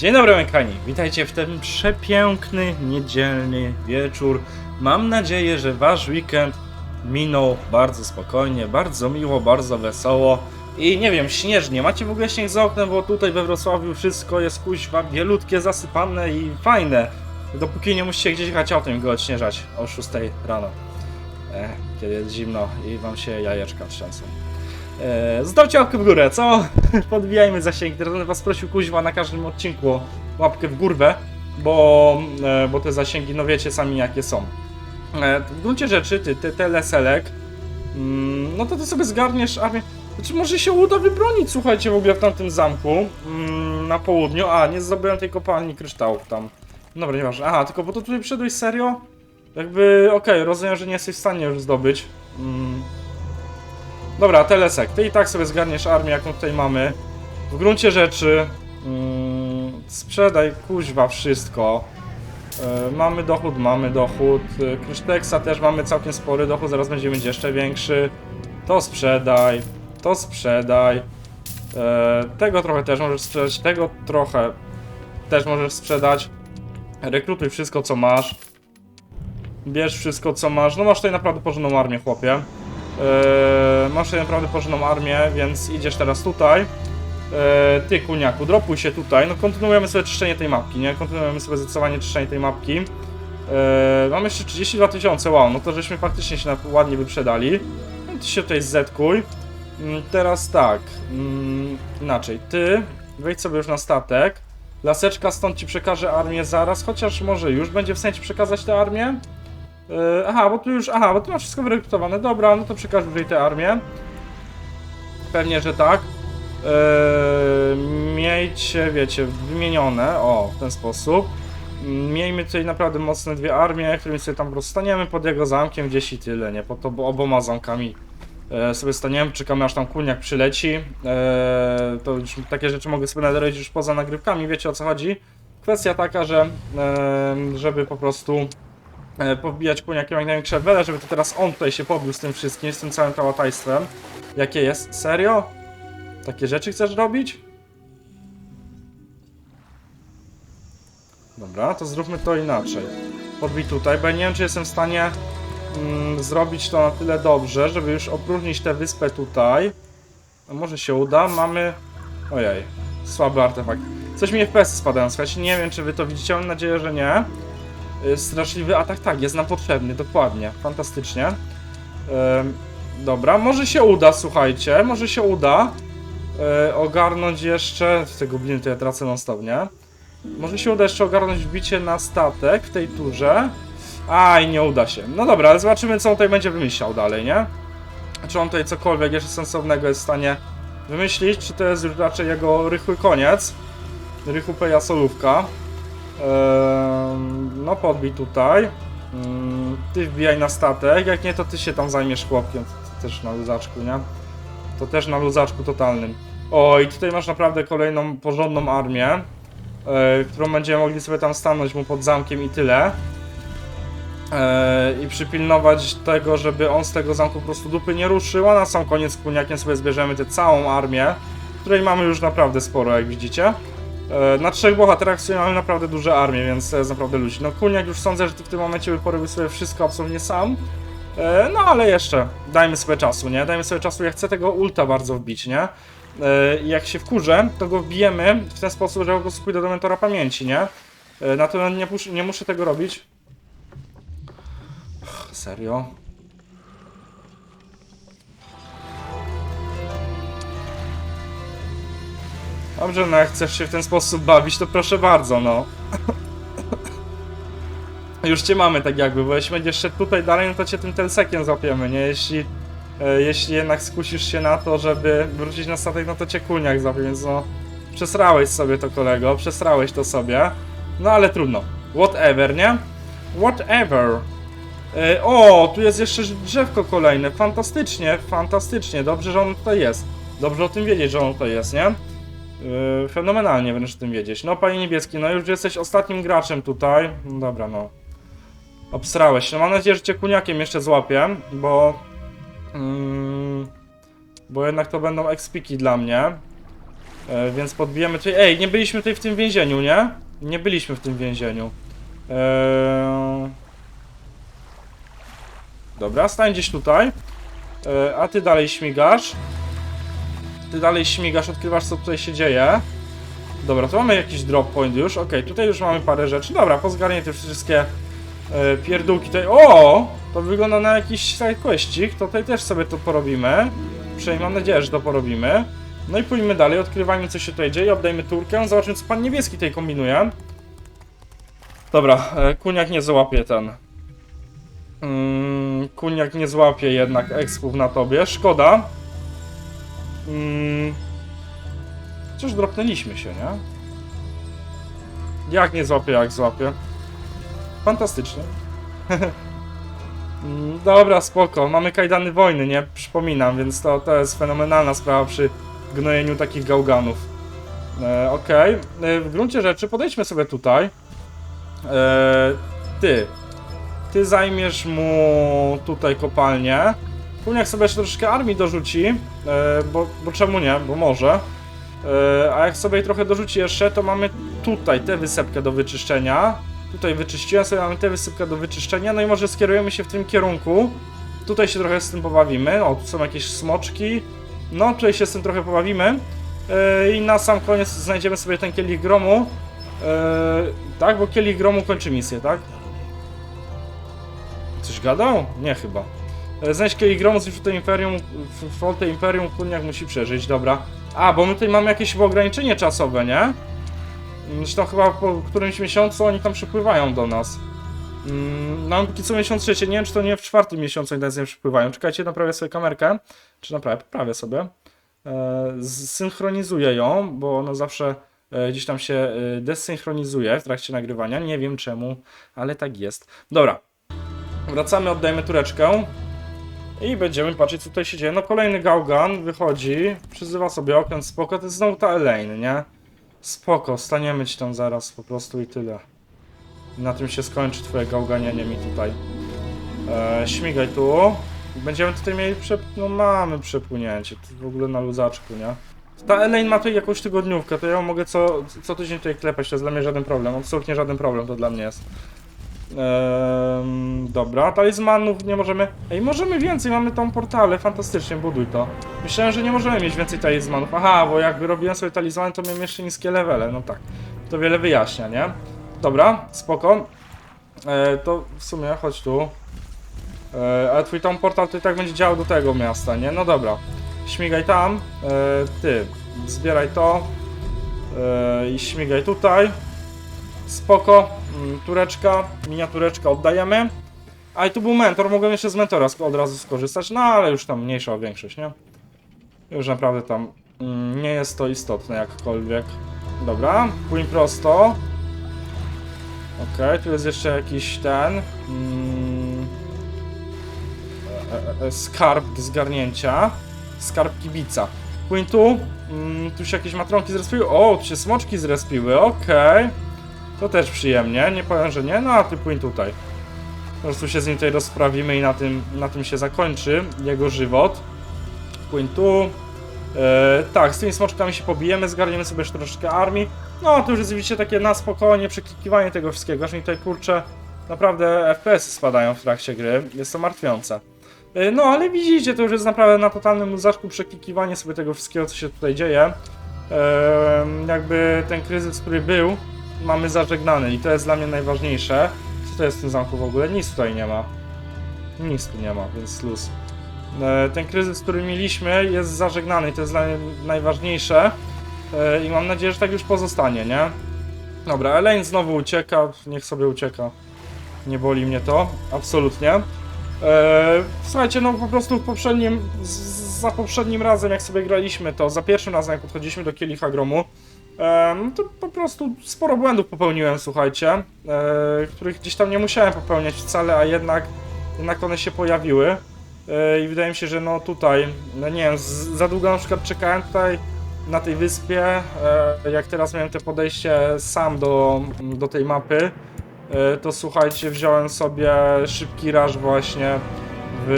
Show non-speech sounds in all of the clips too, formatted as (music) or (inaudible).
Dzień dobry, Mekani. Witajcie w ten przepiękny, niedzielny wieczór. Mam nadzieję, że wasz weekend minął bardzo spokojnie, bardzo miło, bardzo wesoło. I nie wiem, śnieżnie. Macie w ogóle śnieg za oknem, bo tutaj we Wrocławiu wszystko jest kuźwa bielutkie, zasypane i fajne. Dopóki nie musicie gdzieś jechać autem go odśnieżać o 6 rano. E, kiedy jest zimno i wam się jajeczka trzęsą. E, Zostawcie łapkę w górę, co? (laughs) Podbijajmy zasięgi. Teraz was prosił kuźwa na każdym odcinku łapkę w górę, bo, e, bo te zasięgi, no wiecie sami jakie są. E, w gruncie rzeczy, ty, ty teleselek, mm, no to ty sobie zgarniesz armię. Znaczy może się uda wybronić, słuchajcie, w ogóle w tamtym zamku mm, na południu. A, nie zdobyłem tej kopalni kryształów tam. Dobra, nieważne. Aha, tylko bo to tutaj przyszedłeś serio? Jakby, okej, rozumiem, że nie jesteś w stanie już zdobyć. Mm. Dobra, Telesek, ty i tak sobie zgarniesz armię, jaką tutaj mamy. W gruncie rzeczy mm, sprzedaj kuźwa wszystko. E, mamy dochód, mamy dochód. E, Kryszteksa też mamy całkiem spory dochód, zaraz będzie jeszcze większy. To sprzedaj, to sprzedaj. E, tego trochę też możesz sprzedać, tego trochę też możesz sprzedać. Rekrutuj wszystko co masz. Bierz wszystko co masz. No masz tutaj naprawdę porządną armię, chłopie. Eee, masz tutaj naprawdę porządną armię, więc idziesz teraz tutaj. Eee, ty, kuniaku, dropuj się tutaj. No kontynuujemy sobie czyszczenie tej mapki, nie? Kontynuujemy sobie zdecydowanie czyszczenie tej mapki. Eee, mamy jeszcze 32 tysiące, wow, no to żeśmy faktycznie się ładnie wyprzedali. No, ty się tutaj zetkuj. Mm, Teraz tak, mm, inaczej, ty wejdź sobie już na statek. Laseczka stąd ci przekaże armię zaraz, chociaż może już będzie w stanie ci przekazać tę armię. E, aha, bo tu już, aha, bo tu masz wszystko wyrekrutowane. Dobra, no to przekaż jej tę armię. Pewnie, że tak. E, miejcie, wiecie, wymienione, o, w ten sposób. Miejmy tutaj naprawdę mocne dwie armie, którymi sobie tam po prostu staniemy pod jego zamkiem gdzieś i tyle, nie? Pod obo- oboma zamkami e, sobie staniemy, czekamy aż tam kuniak przyleci. E, to już takie rzeczy mogę sobie nadrobić już poza nagrywkami, wiecie o co chodzi. Kwestia taka, że żeby po prostu pobijać kuniakiem jak największe wele, żeby to teraz on tutaj się pobił z tym wszystkim, z tym całym kałatajstwem. Jakie jest? Serio? Takie rzeczy chcesz robić? Dobra, to zróbmy to inaczej. Podbij tutaj, bo ja nie wiem, czy jestem w stanie mm, zrobić to na tyle dobrze, żeby już opróżnić tę wyspę tutaj. A może się uda? Mamy... Ojej, słaby artefakt. Coś mi FPS spadają, słuchajcie, nie wiem, czy wy to widzicie, mam nadzieję, że nie. Y, Straszliwy atak, tak, jest nam potrzebny, dokładnie, fantastycznie. Dobra, może się uda, słuchajcie, może się uda y, ogarnąć jeszcze... Te gobliny to ja tracę non stop, nie? Może się uda jeszcze ogarnąć wbicie na statek w tej turze. Aj, nie uda się. No dobra, ale zobaczymy, co on tutaj będzie wymyślał dalej, nie? Czy on tutaj cokolwiek jeszcze sensownego jest w stanie wymyślić, czy to jest już raczej jego rychły koniec. Rychu peja solówka. No podbij tutaj. Mm, ty wbijaj na statek, jak nie to ty się tam zajmiesz chłopkiem. To też na luzaczku, nie? To też na luzaczku totalnym. O, i tutaj masz naprawdę kolejną porządną armię, e, którą będziemy mogli sobie tam stanąć mu pod zamkiem i tyle. E, I przypilnować tego, żeby on z tego zamku po prostu dupy nie ruszył, a na sam koniec kuniakiem sobie zbierzemy tę całą armię, której mamy już naprawdę sporo, jak widzicie. E, Na trzech bohaterach w sumie mamy naprawdę duże armię, więc to jest naprawdę ludzi. No Kuniak już sądzę, że w tym momencie wyporobił sobie wszystko absolutnie sam. E, No ale jeszcze, dajmy sobie czasu, nie? Dajmy sobie czasu, ja chcę tego ulta bardzo wbić, nie? E, jak się wkurzę, to go wbijemy w ten sposób, że po prostu pójdę do mentora pamięci, nie? E, Natomiast nie, nie muszę tego robić. Serio? Dobrze, no jak chcesz się w ten sposób bawić, to proszę bardzo, no. Już cię mamy tak jakby, bo jeśli będziesz szedł tutaj dalej, no to cię tym telsekiem złapiemy, nie? Jeśli, e, jeśli jednak skusisz się na to, żeby wrócić na statek, no to cię kulniak złapie, więc no... Przesrałeś sobie to, kolego, przesrałeś to sobie. No ale trudno. Whatever, nie? Whatever. E, o, tu jest jeszcze drzewko kolejne. Fantastycznie, fantastycznie. Dobrze, że on tutaj jest. Dobrze o tym wiedzieć, że on tutaj jest, nie? Yy, fenomenalnie wręcz o tym wiedzieć. No, panie niebieski, no już jesteś ostatnim graczem tutaj. No dobra, no. Obsrałeś się. No, mam nadzieję, że cię kuniakiem jeszcze złapię, bo... Mm, bo jednak to będą expiki dla mnie. E, więc podbijemy tutaj. Ej, nie byliśmy tutaj w tym więzieniu, nie? Nie byliśmy w tym więzieniu. Eee... Dobra, stań gdzieś tutaj. E, a ty dalej śmigasz. Ty dalej śmigasz, odkrywasz co tutaj się dzieje. Dobra, tu mamy jakiś drop point już. Okej, tutaj już mamy parę rzeczy. Dobra, pozgarnię te wszystkie e, pierdółki tutaj. O! To wygląda na jakiś sidequestik. Tutaj też sobie to porobimy. Przynajmniej mam nadzieję, że to porobimy. No i pójdźmy dalej, odkrywajmy co się tutaj dzieje, oddajmy turkę, zobaczymy co pan niebieski tutaj kombinuje. Dobra, e, kuniak nie złapie ten. Mm, kuniak nie złapie jednak expów na tobie, szkoda. Mm, Chociaż dropnęliśmy się, nie? Jak nie złapie, jak złapie. Fantastycznie. (laughs) Mm, Dobra, spoko. Mamy kajdany wojny, nie? Przypominam, więc to, to jest fenomenalna sprawa przy gnojeniu takich gałganów. E, Okej. E, W gruncie rzeczy podejdźmy sobie tutaj. E, ty. Ty zajmiesz mu tutaj kopalnię. Kuniak sobie jeszcze troszeczkę armii dorzuci, e, bo, bo czemu nie, bo może. E, a jak sobie trochę dorzuci jeszcze, to mamy tutaj tę wysepkę do wyczyszczenia. Tutaj wyczyściłem sobie, mamy tę wysypkę do wyczyszczenia, no i może skierujemy się w tym kierunku. Tutaj się trochę z tym pobawimy. O, tu są jakieś smoczki. No, tutaj się z tym trochę pobawimy. E, I na sam koniec znajdziemy sobie ten kielich gromu. Tak, bo kielich gromu kończy misję, tak? Coś gadał? Nie chyba. Znajdź kielich gromu, coś tutaj Imperium, w flotę Imperium, Kurniak musi przeżyć, dobra. A, bo my tutaj mamy jakieś ograniczenie czasowe, nie? Zresztą chyba po którymś miesiącu oni tam przypływają do nas. Mm, Mam póki co miesiąc trzeci, nie wiem czy to nie w czwartym miesiącu nas nie przypływają. Czekajcie, naprawię sobie kamerkę. Czy naprawię? Poprawię sobie. E, Synchronizuję ją, bo ona zawsze e, gdzieś tam się e, desynchronizuje w trakcie nagrywania. Nie wiem czemu, ale tak jest. Dobra. Wracamy, oddajemy tureczkę. I będziemy patrzeć, co tutaj się dzieje. No kolejny gałgan wychodzi, przyzywa sobie okręt, spoko, to jest znowu ta Elaine, nie? Spoko, staniemy ci tam zaraz po prostu i tyle. Na tym się skończy twoje gałganianie mi tutaj. E, śmigaj tu. Będziemy tutaj mieli przep... no mamy przepłynięcie, to w ogóle na luzaczku, nie? Ta Elaine ma tutaj jakąś tygodniówkę, to ja mogę co, co tydzień tutaj klepać, to jest dla mnie żaden problem, absolutnie żaden problem to dla mnie jest. Ehm, dobra, talizmanów nie możemy. Ej, możemy więcej, mamy tą portale, fantastycznie, buduj to. Myślałem, że nie możemy mieć więcej talizmanów. Aha, bo jakby robiłem sobie talizmany, to miałem jeszcze niskie levele, no tak. To wiele wyjaśnia, nie? Dobra, spoko. E, to w sumie, chodź tu. E, ale twój tam portal to i tak będzie działał do tego miasta, nie? No dobra. Śmigaj tam. E, ty, zbieraj to. E, I śmigaj tutaj. Spoko, tureczka, miniatureczka oddajemy. A i tu był mentor, mogłem jeszcze z mentora od razu skorzystać, no ale już tam mniejsza o większość, nie? Już naprawdę tam mm, nie jest to istotne jakkolwiek. Dobra, płyń prosto. Okej, tu jest jeszcze jakiś ten... Mm, e, e, e, skarb do zgarnięcia. Skarb kibica. Płyń tu. Mm, tu się jakieś matronki zrespiły. O, tu się smoczki zrespiły, okej. To też przyjemnie, nie powiem, że nie, no a ty płyń tutaj. Po prostu się z nim tutaj rozprawimy i na tym, na tym się zakończy jego żywot. Płyń tu. E, tak, z tymi smoczkami się pobijemy, zgarniemy sobie jeszcze troszeczkę armii. No, to już jest widzicie takie na spokojnie przeklikiwanie tego wszystkiego, aż mi tutaj kurczę, naprawdę FPS spadają w trakcie gry, jest to martwiące. E, no, ale widzicie, to już jest naprawdę na totalnym luzaczku przeklikiwanie sobie tego wszystkiego, co się tutaj dzieje. E, jakby ten kryzys, który był, mamy zażegnany i to jest dla mnie najważniejsze. Co to jest w tym zamku w ogóle? Nic tutaj nie ma. Nic tu nie ma, więc luz. E, Ten kryzys, który mieliśmy jest zażegnany i to jest dla mnie najważniejsze. E, I mam nadzieję, że tak już pozostanie, nie? Dobra, Elaine znowu ucieka, niech sobie ucieka. Nie boli mnie to, absolutnie. E, słuchajcie, no po prostu w poprzednim, za poprzednim razem jak sobie graliśmy to, za pierwszym razem jak podchodziliśmy do Kielicha Gromu, Em, to po prostu sporo błędów popełniłem, słuchajcie, e, których gdzieś tam nie musiałem popełniać wcale, a jednak, jednak one się pojawiły. E, I wydaje mi się, że no tutaj, no nie wiem, za długo na przykład czekałem tutaj na tej wyspie, e, jak teraz miałem te podejście sam do, do tej mapy, to słuchajcie, wziąłem sobie szybki rush właśnie w,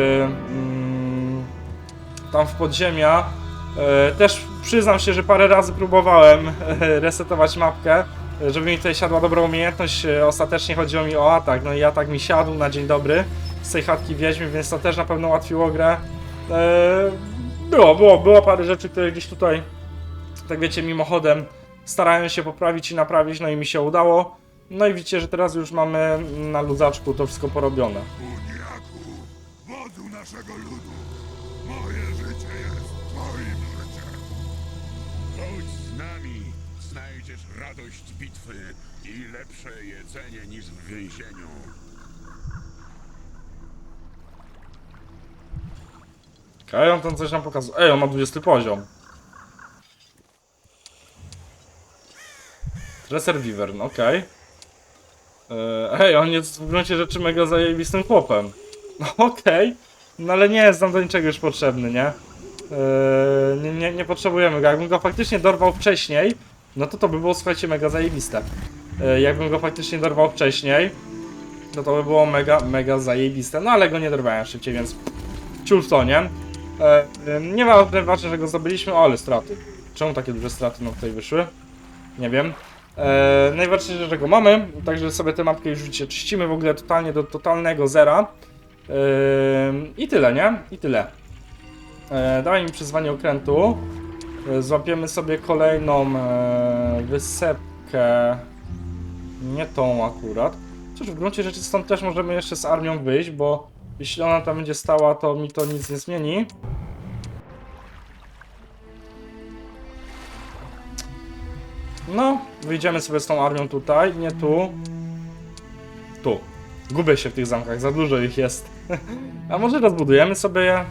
mm, tam w podziemia też przyznam się, że parę razy próbowałem e, resetować mapkę, e, żeby mi tutaj siadła dobra umiejętność. E, Ostatecznie chodziło mi o atak, no i atak mi siadł na dzień dobry z tej chatki wiedźmy, więc to też na pewno ułatwiło grę. E, było, było, było parę rzeczy, które gdzieś tutaj, tak wiecie, mimochodem starałem się poprawić i naprawić, no i mi się udało. No i widzicie, że teraz już mamy na luzaczku to wszystko porobione. Uniaku, wodzu naszego ludu, moje Chodź z nami, znajdziesz radość bitwy i lepsze jedzenie niż w więzieniu. Okej, on tam coś nam pokazuje. Ej, on ma 20 poziom. Dresser Wyvern, okej. E, Ej, on jest w gruncie rzeczy mega zajebistym chłopem. No (laughs) okej, no ale nie jest nam do niczego już potrzebny, nie? E, nie, nie? Potrzebujemy go. Jakbym go faktycznie dorwał wcześniej, no to to by było, słuchajcie, mega zajebiste. E, Jakbym go faktycznie dorwał wcześniej, no to by było mega, mega zajebiste. No ale go nie dorwałem szybciej, więc ciul w to, nie? E, e, nie ma ważne, że go zdobyliśmy, o, ale straty. Czemu takie duże straty nam tutaj wyszły? Nie wiem. E, najważniejsze, że go mamy, także sobie tę mapkę już widzicie, czyścimy w ogóle totalnie do totalnego zera. E, I tyle, nie? I tyle. E, daj mi przyzwanie okrętu. E, złapiemy sobie kolejną e, wysepkę. Nie tą akurat. Chociaż w gruncie rzeczy stąd też możemy jeszcze z armią wyjść, bo jeśli ona tam będzie stała, to mi to nic nie zmieni. No, wyjdziemy sobie z tą armią tutaj, nie tu. Tu. Gubię się w tych zamkach, za dużo ich jest. (laughs) A może rozbudujemy sobie je?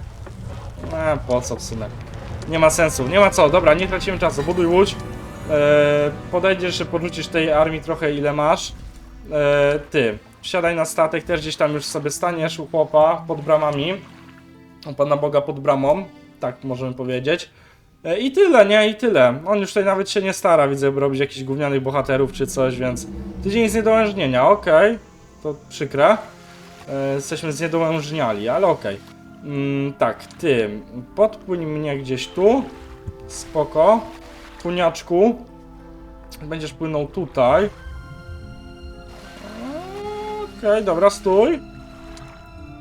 E, po co w sumie? Nie ma sensu, nie ma co. Dobra, nie tracimy czasu. Buduj łódź. E, podejdziesz, że porzucisz tej armii trochę ile masz. E, ty, wsiadaj na statek, też gdzieś tam już sobie staniesz u chłopa pod bramami. U Pana Boga pod bramą, tak możemy powiedzieć. E, I tyle, nie? I tyle. On już tutaj nawet się nie stara, widzę, by robić jakichś gównianych bohaterów czy coś, więc tydzień z niedołężnienia, okej. To przykre. E, jesteśmy zniedołężniali, ale okej. Mm, tak, ty, podpłyń mnie gdzieś tu. Spoko. Kuniaczku. Będziesz płynął tutaj. Okej, dobra, stój.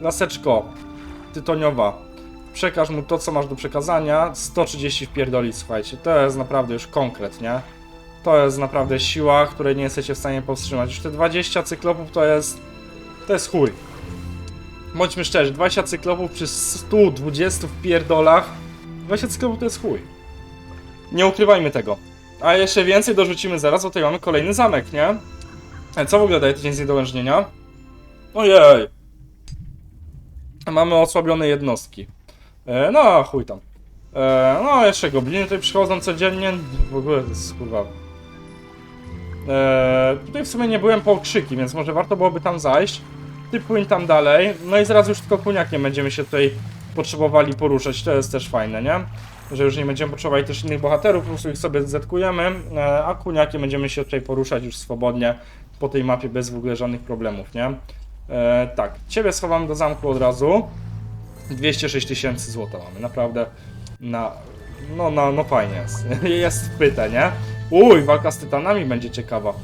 Laseczko. Tytoniowa. Przekaż mu to, co masz do przekazania. 130 wpierdolić, słuchajcie. To jest naprawdę już konkret, nie? To jest naprawdę siła, której nie jesteście w stanie powstrzymać. Już te 20 cyklopów to jest... To jest chuj. Bądźmy szczerzy, 20 cyklopów przy 120 wpierdolach. 20 cyklopów to jest chuj. Nie ukrywajmy tego. A jeszcze więcej dorzucimy zaraz, bo tutaj mamy kolejny zamek, nie? E, Co w ogóle daje tydzień z niedołężnienia? Ojej. Mamy osłabione jednostki. E, no, chuj tam. E, no, jeszcze gobliny tutaj przychodzą codziennie. W ogóle to jest kurwa. E, tutaj w sumie nie byłem po okrzyki, więc może warto byłoby tam zajść. Ty płyń tam dalej. No i zaraz już tylko kuniakiem będziemy się tutaj potrzebowali poruszać. To jest też fajne, nie? Że już nie będziemy potrzebowali też innych bohaterów, po prostu ich sobie zetkujemy, e, a kuniakiem będziemy się tutaj poruszać już swobodnie po tej mapie bez w ogóle żadnych problemów, nie? E, tak, ciebie schowamy do zamku od razu. 206 tysięcy złota mamy, naprawdę na... No, no, no fajnie (laughs) jest. jest wpyte, nie? Uj, walka z tytanami będzie ciekawa.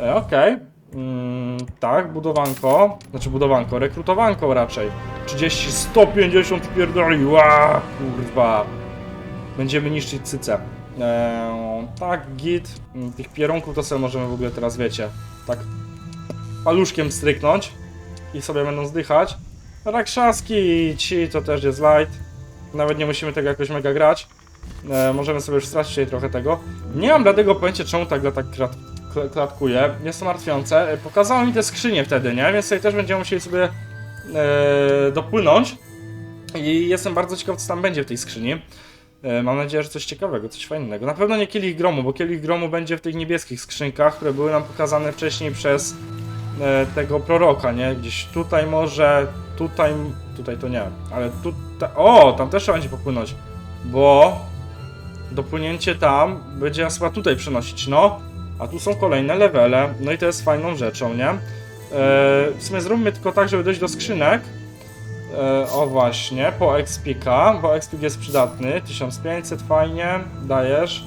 E, Okej. Mm, tak, budowanko. Znaczy budowanko, rekrutowanko raczej. 30, 150 pierdoli, ła, kurwa. Będziemy niszczyć cyce. E, tak, git. Mm, Tych pierunków to sobie możemy w ogóle teraz, wiecie, tak paluszkiem stryknąć i sobie będą zdychać. Rakszaski ci to też jest light. Nawet nie musimy tego jakoś mega grać. E, możemy sobie już stracić tutaj trochę tego. Nie mam dlatego pojęcia, czemu tak tak krat, kla- klatkuje. Jest to martwiące. E, Pokazało mi te skrzynie wtedy, nie? Więc tutaj też będziemy musieli sobie e, dopłynąć. I jestem bardzo ciekaw, co tam będzie w tej skrzyni. E, Mam nadzieję, że coś ciekawego, coś fajnego. Na pewno nie kielich gromu, bo kielich gromu będzie w tych niebieskich skrzynkach, które były nam pokazane wcześniej przez e, tego proroka, nie? Gdzieś tutaj może, tutaj, tutaj to nie, ale tutaj, o, tam też trzeba będzie popłynąć, bo dopłynięcie tam będzie nas chyba tutaj przenosić, no, a tu są kolejne levele, no i to jest fajną rzeczą, nie? E, w sumie zróbmy tylko tak, żeby dojść do skrzynek, E, o właśnie, po XPK, bo XPK jest przydatny. 1500, fajnie, dajesz.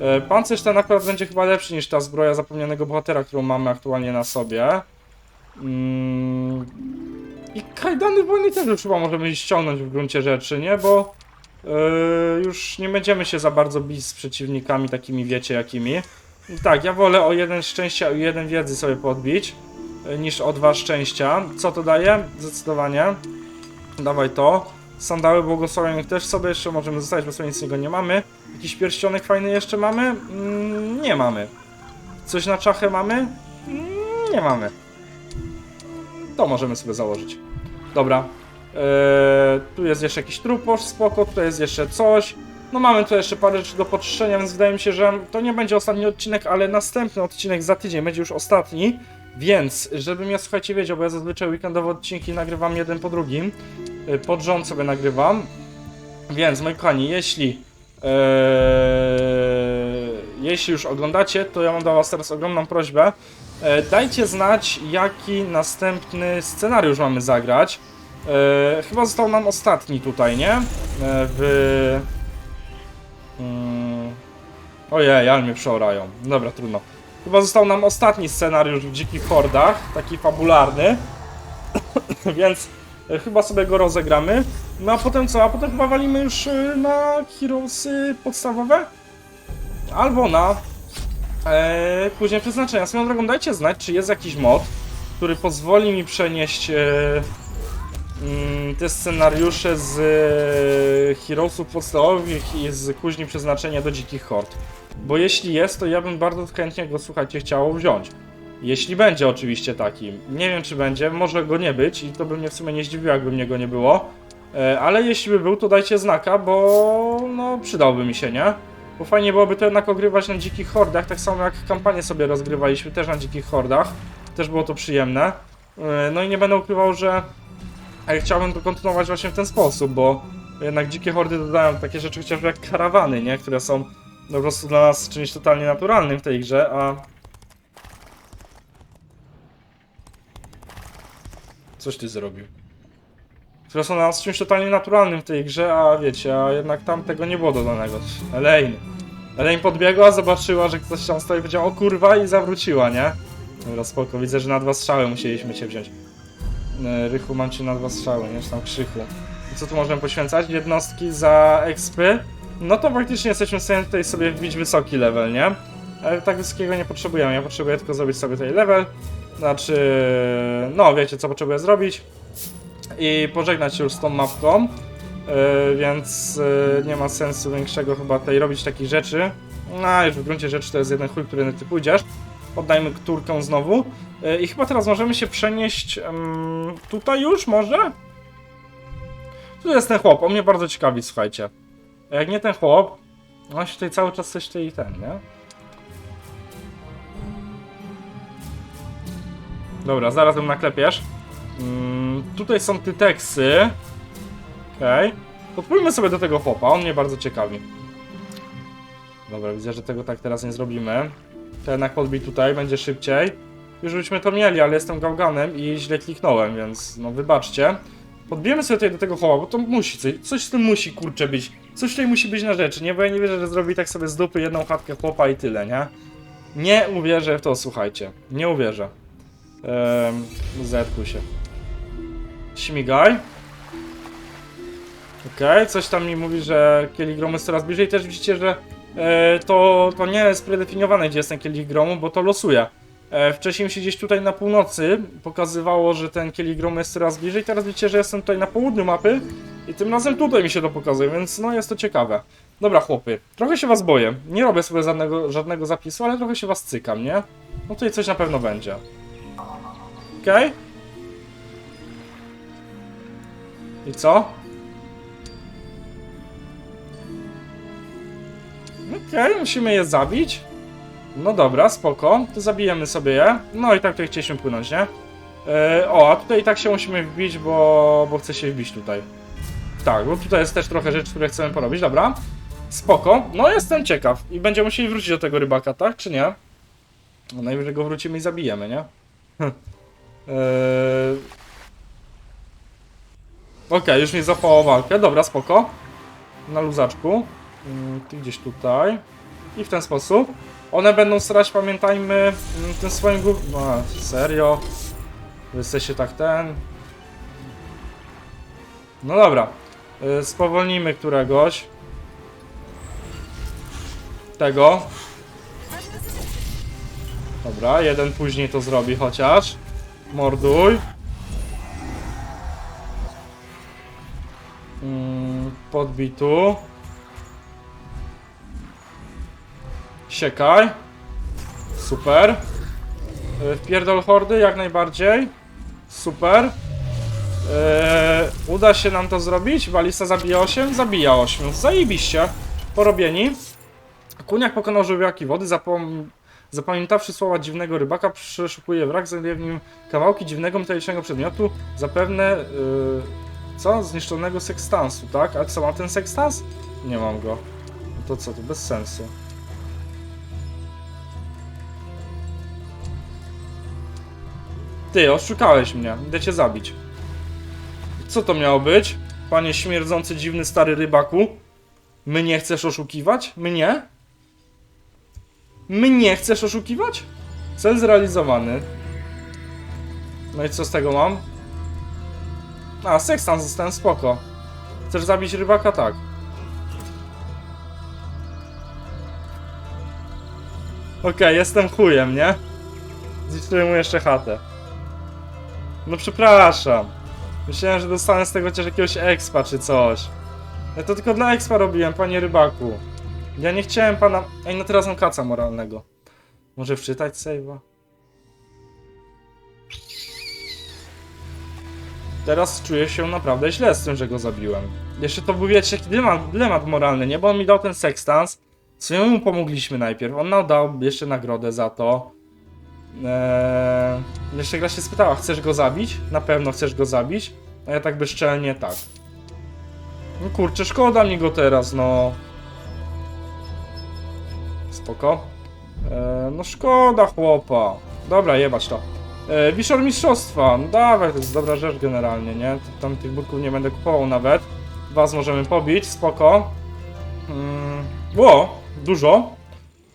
E, pancerz ten akurat będzie chyba lepszy niż ta zbroja zapomnianego bohatera, którą mamy aktualnie na sobie. Mm. I kajdany wojny też już chyba możemy ściągnąć w gruncie rzeczy, nie? Bo e, już nie będziemy się za bardzo bić z przeciwnikami takimi, wiecie jakimi. Tak, ja wolę o jeden szczęścia i jeden wiedzy sobie podbić, e, niż o dwa szczęścia. Co to daje? Zdecydowanie. Dawaj to. Sandały błogosławionych też sobie jeszcze możemy zostawić, bo sobie nic z niego nie mamy. Jakiś pierścionek fajny jeszcze mamy? Mm, nie mamy. Coś na czachę mamy? Mm, nie mamy. To możemy sobie założyć. Dobra. Eee, tu jest jeszcze jakiś truposz, spoko, tutaj jest jeszcze coś. No mamy tu jeszcze parę rzeczy do poczyszczenia, więc wydaje mi się, że to nie będzie ostatni odcinek, ale następny odcinek za tydzień będzie już ostatni. Więc, żebym ja słuchajcie wiedział, bo ja zazwyczaj weekendowe odcinki nagrywam jeden po drugim. Y, Pod rząd sobie nagrywam. Więc, moi kochani, jeśli Eee, jeśli już oglądacie, to ja mam do Was teraz ogromną prośbę. E, dajcie znać, jaki następny scenariusz mamy zagrać. E, chyba został nam ostatni tutaj, nie? E, w... Ojej, ale mnie przeorają. Dobra, trudno. Chyba został nam ostatni scenariusz w Dzikich Hordach, taki fabularny. (coughs) Więc e, chyba sobie go rozegramy. No a potem co? A potem chyba walimy już e, na Heroesy podstawowe? Albo na e, później przeznaczenia. Swoją drogą dajcie znać, czy jest jakiś mod, który pozwoli mi przenieść mm, te scenariusze z e, Heroesów podstawowych i z kuźni przeznaczenia do Dzikich Hord. Bo jeśli jest, to ja bym bardzo chętnie go, słuchajcie, chciało wziąć. Jeśli będzie oczywiście taki. Nie wiem czy będzie, może go nie być i to by mnie w sumie nie zdziwiło, jakby mnie go nie było. E, ale jeśli by był, to dajcie znaka, bo no przydałby mi się, nie? Bo fajnie byłoby to jednak ogrywać na dzikich hordach, tak samo jak kampanię sobie rozgrywaliśmy też na dzikich hordach. Też było to przyjemne. E, no i nie będę ukrywał, że e, chciałbym to kontynuować właśnie w ten sposób, bo jednak dzikie hordy dodają takie rzeczy chociażby jak karawany, nie? Które są po prostu dla nas czymś totalnie naturalnym w tej grze, a Coś ty zrobił. Które są dla nas czymś totalnie naturalnym w tej grze, a wiecie, a jednak tam tego nie było dodanego. Elaine. Elaine podbiegła, zobaczyła, że ktoś tam stoi i powiedziała o kurwa i zawróciła, nie? Dobra, spoko, widzę, że na dwa strzały musieliśmy cię wziąć. E, Rychu, mam cię na dwa strzały, nie? Czy tam krzychu. I co tu możemy poświęcać? Jednostki za expy? No to faktycznie jesteśmy w stanie tutaj sobie wbić wysoki level, nie? Ale tak wysokiego nie potrzebujemy, ja potrzebuję tylko zrobić sobie tutaj level. Znaczy, no wiecie co potrzebuję zrobić i pożegnać się już z tą mapką, yy, więc yy, nie ma sensu większego chyba tutaj robić takich rzeczy. No już w gruncie rzeczy to jest jeden chuj, który ty pójdziesz. Oddajmy turkę znowu yy, i chyba teraz możemy się przenieść ym, tutaj już może? Tu jest ten chłop, on mnie bardzo ciekawi, słuchajcie. A Jak nie ten chłop, on się tutaj cały czas coś tutaj ten, nie? Dobra, zaraz ją naklepiesz. Mm, tutaj są tyteksy. Okej. Okay. Podpójmy sobie do tego chłopa, on mnie bardzo ciekawi. Dobra, widzę, że tego tak teraz nie zrobimy. To jednak podbij tutaj, będzie szybciej. Już byśmy to mieli, ale jestem gałganem i źle kliknąłem, więc no wybaczcie. Podbijemy sobie tutaj do tego chłopa, bo to musi, coś, coś z tym musi, kurczę, być. Coś tutaj musi być na rzeczy, nie? Bo ja nie wierzę, że zrobi tak sobie z dupy jedną chatkę chłopa i tyle, nie? Nie uwierzę w to, słuchajcie. Nie uwierzę. Ehm, zetkuj się. Śmigaj. Okej, coś tam mi mówi, że kielich gromu jest coraz bliżej. Też widzicie, że e, to, to nie jest predefiniowane, gdzie jest ten kielich gromu, bo to losuje. E, wcześniej mi się gdzieś tutaj na północy pokazywało, że ten kielich gromu jest coraz bliżej. Teraz widzicie, że jestem tutaj na południu mapy i tym razem tutaj mi się to pokazuje, więc no jest to ciekawe. Dobra, chłopy, trochę się was boję. Nie robię sobie żadnego, żadnego zapisu, ale trochę się was cykam, nie? No tutaj coś na pewno będzie. Okej. I co? Okej, musimy je zabić. No dobra, spoko. To zabijemy sobie je. No i tak tutaj chcieliśmy płynąć, nie? E, o, a tutaj i tak się musimy wbić, bo, bo chcę się wbić tutaj. Tak, bo tutaj jest też trochę rzeczy, które chcemy porobić, dobra. Spoko. No jestem ciekaw. I będziemy musieli wrócić do tego rybaka, tak? Czy nie? No najwyżej go wrócimy i zabijemy, nie? Eee... Okej, już mi zapało walkę. Dobra, spoko. Na luzaczku. Mm, Ty gdzieś tutaj. I w ten sposób. One będą starać, pamiętajmy, mm, tym swoim głów... No, serio? Wy jesteście tak ten... No dobra. Y, Spowolnijmy któregoś. Tego. Dobra, jeden później to zrobi chociaż. Morduj. Mm, Siekaj. Super. Y, Wpierdol hordy jak najbardziej. Super. Eee, uda się nam to zrobić? Balista zabija 8? Zabija 8. Zajebiście. Porobieni. Kuniak pokonał żywiołaki wody, zapom... zapamiętawszy słowa dziwnego rybaka, przeszukuje wrak, znajduje w nim kawałki dziwnego metalicznego przedmiotu, zapewne... Yy... Co? Zniszczonego sekstansu, tak? A co, mam ten sekstans? Nie mam go. No to co, to bez sensu. Ty, oszukałeś mnie. Idę cię zabić. Co to miało być? Panie śmierdzący, dziwny, stary rybaku? Mnie chcesz oszukiwać? Mnie? Mnie chcesz oszukiwać? Cel zrealizowany. No i co z tego mam? A, sekstan zostałem spoko. Chcesz zabić rybaka? Tak. Okej, jestem chujem, nie? Zniszczyłem mu jeszcze chatę. No przepraszam. Myślałem, że dostanę z tego chociaż jakiegoś expa czy coś. Ja to tylko dla expa robiłem, panie rybaku. Ja nie chciałem pana... Ej, no teraz mam kaca moralnego. Może wczytać save'a? Teraz czuję się naprawdę źle z tym, że go zabiłem. Jeszcze to był, wiecie, dylemat, dylemat moralny, nie? Bo on mi dał ten sekstans. Co mu pomogliśmy najpierw. On nam dał jeszcze nagrodę za to. Eee, jeszcze gra się spytała, chcesz go zabić? Na pewno chcesz go zabić? A ja tak bezczelnie tak. No kurczę, szkoda mi go teraz, no. Spoko. Eee, no szkoda chłopa. Dobra, jebać to. Eee, Wiszor Mistrzostwa. No dawaj, to jest dobra rzecz generalnie, nie? Tam tych budków nie będę kupował nawet. Was możemy pobić, spoko. Mm, Ło, dużo.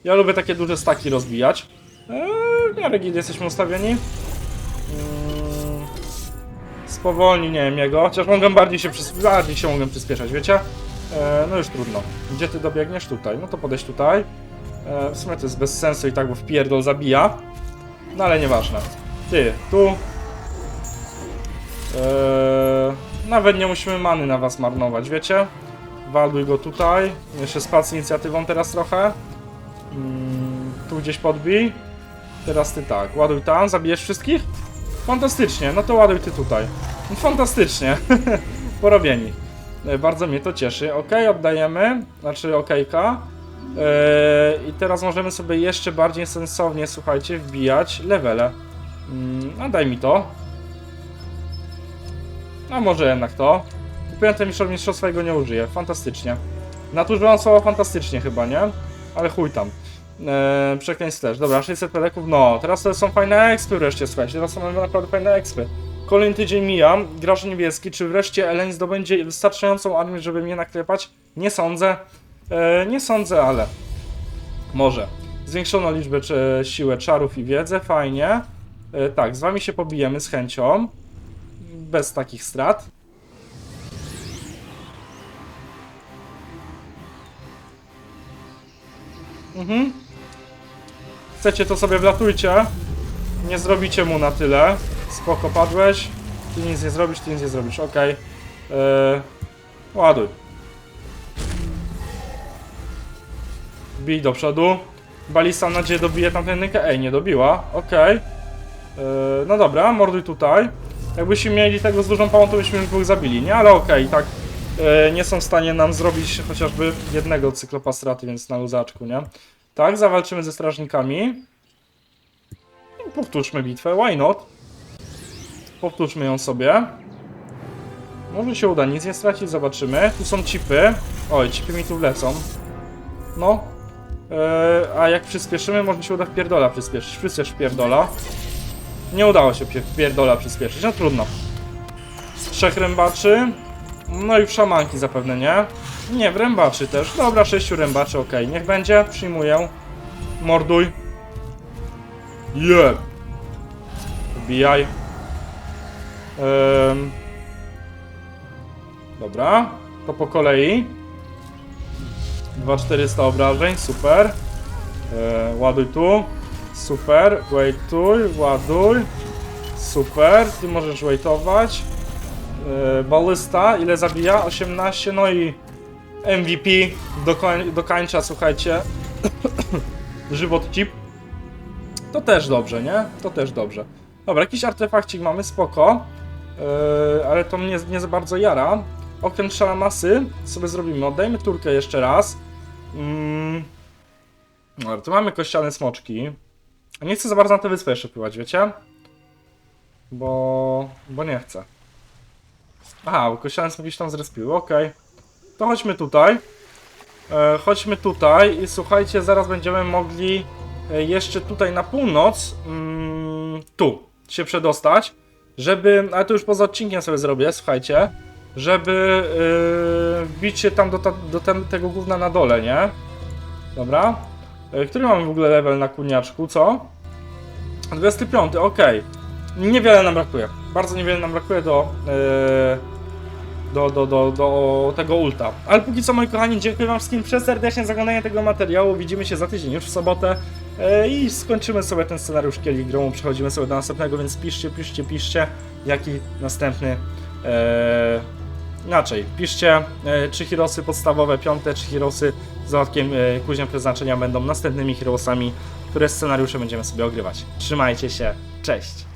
Ja lubię takie duże staki rozbijać. Eee, w miarę git jesteśmy ustawieni. Mm, spowolni, nie wiem, jego. Chociaż mogę bardziej się, bardziej się mogę przyspieszać, wiecie? E, no już trudno. Gdzie ty dobiegniesz? Tutaj. No to podejdź tutaj. E, w sumie to jest bez sensu i tak, bo wpierdol zabija. No ale nieważne. Ty, tu. E, nawet nie musimy many na was marnować, wiecie? Walduj go tutaj. Jeszcze spac inicjatywą teraz trochę. Mm, tu gdzieś podbij. Teraz ty tak, ładuj tam, zabijesz wszystkich? Fantastycznie, no to ładuj ty tutaj. No Fantastycznie, (laughs) porobieni. E, Bardzo mnie to cieszy. Ok, oddajemy, znaczy okejka. Eee, I teraz możemy sobie jeszcze bardziej sensownie, słuchajcie, wbijać levele. Mm, a daj mi to. A może jednak to. Kupiłem ten mistrzostwo, mistrzostwa i go nie użyję. Fantastycznie. Naturzowałem słowo fantastycznie chyba, nie? Ale chuj tam. Eee, też. Dobra, 600 peleków. No, teraz to są fajne ekspy wreszcie, słuchajcie. Teraz są naprawdę fajne ekspy. Kolejny tydzień mija. Graż niebieski. Czy wreszcie Elen zdobędzie wystarczającą armię, żeby mnie naklepać? Nie sądzę. Eee, nie sądzę, ale... Może. Zwiększono liczbę czy, siłę czarów i wiedzę. Fajnie. Eee, tak, z wami się pobijemy z chęcią. Bez takich strat. Mhm. Chcecie to sobie wlatujcie. Nie zrobicie mu na tyle. Spoko padłeś. Ty nic nie zrobisz, ty nic nie zrobisz. Okej. Yy, ładuj. Bij do przodu. Balista mam nadzieję dobije tamten rynkę. Ej, nie dobiła. Okej. Yy, no dobra, morduj tutaj. Jakbyśmy mieli tego z dużą pałą, to byśmy dwóch zabili, nie? Ale okej, tak. Yy, nie są w stanie nam zrobić chociażby jednego cyklopa straty, więc na luzaczku, nie? Tak, zawalczymy ze strażnikami. I powtórzmy bitwę, why not? Powtórzmy ją sobie. Może się uda nic nie stracić, zobaczymy. Tu są chipy. Oj, chipy mi tu wlecą. No. Eee, a jak przyspieszymy, może się uda w pierdola przyspieszyć. Przyspiesz pierdola. Nie udało się pie- pierdola przyspieszyć, no trudno. trzech rębaczy. No i w szamanki zapewne, nie? Nie, w rębaczy też. Dobra, sześciu rębaczy, okej. Niech będzie, przyjmuję. Morduj. Jeb. Wbijaj. Ym. Dobra, to po kolei. 2400 obrażeń, super. E, ładuj tu. Super, waituj, ładuj. Super, ty możesz waitować. E, ile zabija? 18, no i MVP dokoń, dokańcza, słuchajcie. (coughs) Żywot chip. To też dobrze, nie? To też dobrze. Dobra, jakiś artefakcik mamy, spoko. Yy, ale to mnie nie za bardzo jara. Okręt szalamasy sobie zrobimy. Oddajmy turkę jeszcze raz. Mm. Dobra, tu mamy kościane smoczki. Nie chcę za bardzo na tę wyspę jeszcze pływać, wiecie? Bo... bo nie chcę. Aha, bo kościane smoki się tam zrespiły, okej. To chodźmy tutaj. E, chodźmy tutaj i słuchajcie, zaraz będziemy mogli e, jeszcze tutaj na północ, mm, tu się przedostać, żeby, ale to już poza odcinkiem sobie zrobię, słuchajcie, żeby yy, wbić się tam do, ta, do tem, tego gówna na dole, nie? Dobra. E, który mamy w ogóle level na kuniaczku, co? 25, okej. Niewiele nam brakuje. Bardzo niewiele nam brakuje do, do, do, do, do tego ulta. Ale póki co, moi kochani, dziękuję wam wszystkim serdecznie za oglądanie tego materiału. Widzimy się za tydzień, już w sobotę. E, I skończymy sobie ten scenariusz Kielich Gromu, przechodzimy sobie do następnego, więc piszcie, piszcie, piszcie, jaki następny... E, inaczej, piszcie, e, czy heroesy podstawowe, piąte, czy heroesy z dodatkiem e, przeznaczenia będą następnymi heroesami, które scenariusze będziemy sobie ogrywać. Trzymajcie się, cześć!